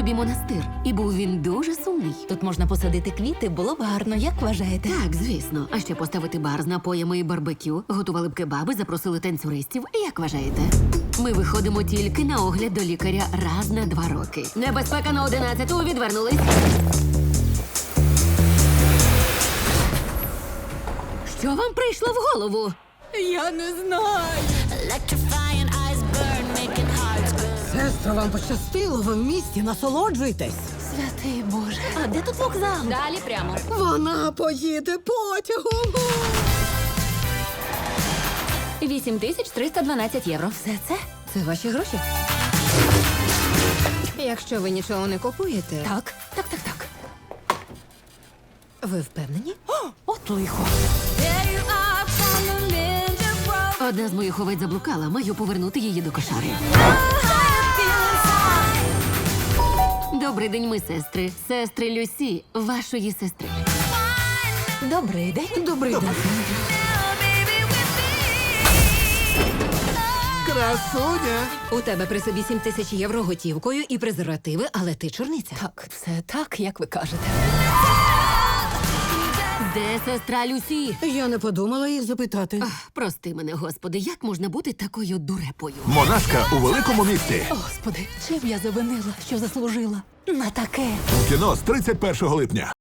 собі монастир, і був він дуже сумний. Тут можна посадити квіти, було б гарно, як вважаєте? Так, звісно. А ще поставити бар з напоями і барбекю, готували б кебаби, запросили танцюристів. Як вважаєте? Ми виходимо тільки на огляд до лікаря раз на два роки. Небезпека на одинадцяту відвернулись. Що вам прийшло в голову? Я не знаю. Burn. Вам пощастило, ви в місті, насолоджуйтесь. Святий Боже. А де тут вокзал? Далі прямо. Вона поїде потягом. 8312 євро. Все це? Це ваші гроші? Якщо ви нічого не купуєте, Так, так, так, так. ви впевнені? О, от лихо. Одна з моїх овець заблукала, маю повернути її до кошари. Добрий день, ми сестри. Сестри Люсі, вашої сестри. Добрий день. Добрий день. Красуня! У тебе при собі 7 тисяч євро готівкою і презервативи, але ти чорниця. Так, це так, як ви кажете. Де сестра Люсі? Я не подумала їх запитати. Ах, прости мене, господи, як можна бути такою дурепою? Монашка у великому місті. Господи, чим я завинила, що заслужила? На таке. У кіно з 31 липня.